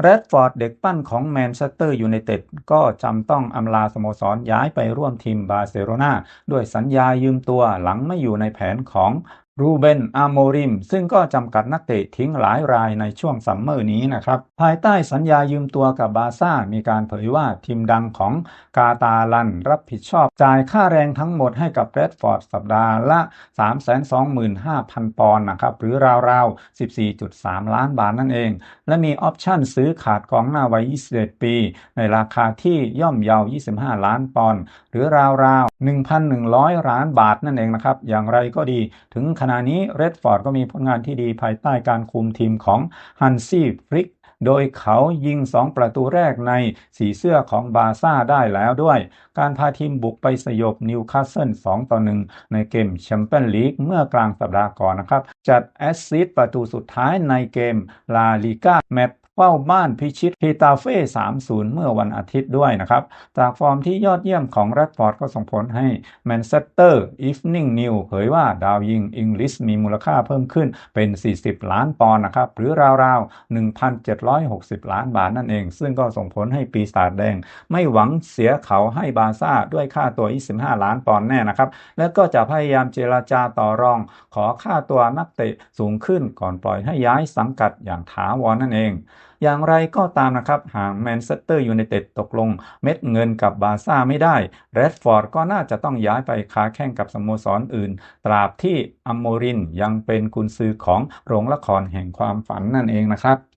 แรดฟอร์ดเด็กปั้นของแมนเชสเตอร์ยูไนเต็ดก็จำต้องอำลาสโมสรย้ายไปร่วมทีมบาร์เซโลนาด้วยสัญญายืมตัวหลังไม่อยู่ในแผนของ รูเบน อาโมริม ซึ่งก็จำกัดนักเตะทิ้งหลายรายในช่วงซัมเมอร์นี้นะครับ ภายใต้สัญญายืมตัวกับบาซ่า มีการเผยว่าทีมดังของกาตาลัน รับผิดชอบ จ่ายค่าแรงทั้งหมดให้กับแรดฟอร์ดสัปดาห์ละ 325,000 ปอนด์นะครับ หรือราวๆ 14.3 ล้านบาทนั่นเอง และมีออปชั่นซื้อขาดกองหน้าวัย 21 ปี ในราคาที่ย่อมเยา 25 ล้านปอนด์หรือราวๆ 1,100 ล้านบาทนั่นเองนะครับ อย่างไรก็ดี ถึงขณะนี้เรดฟอร์ดก็มีผลงานที่ดีภายใต้การคุมทีมของฮันซี่ฟริกโดยเขายิง 2 ประตูแรกในสีเสื้อของบาซ่าได้แล้วด้วย การพาทีมบุกไปสยบนิวคาสเซิล2ต่อ1ในเกมแชมเปี้ยนลีกเมื่อกลางสัปดาห์ก่อนนะครับ จัดแอสซิสต์ประตูสุดท้ายในเกมลาลิก้าแมตช์ เฝ้าบ้านพิชิตเฮตาเฟ่ 3-0 เมื่อวันอาทิตย์ด้วยนะครับ จากฟอร์มที่ยอดเยี่ยมของแรดฟอร์ดก็ส่งผลให้แมนเชสเตอร์อีฟนิ่งนิวเผยว่าดาวยิงอิงลิสมีมูลค่าเพิ่มขึ้นเป็น 40 ล้านปอนด์นะครับ หรือราวๆ 1,760 ล้านบาทนั่นเอง ซึ่งก็ส่งผลให้ปีศาจแดง ไม่หวังเสียเขาให้บาซ่าด้วยค่าตัว 25 ล้านปอนด์แน่นะครับ และก็จะพยายามเจราจาต่อรอง ขอค่าตัวนักเตะสูงขึ้นก่อนปล่อยให้ย้ายสังกัดอย่างถาวรนั่นเองอย่างไรก็ตามนะครับ หากแมนเชสเตอร์ยูไนเต็ดตกลงเม็ดเงินกับบาซ่าไม่ได้แรดฟอร์ดก็น่าจะต้องย้ายไปค้าแข่งกับสโมสรออื่น ตราบที่อัมโมรินยังเป็นกุนซือของโรงละครแห่งความฝันนั่นเองนะครับ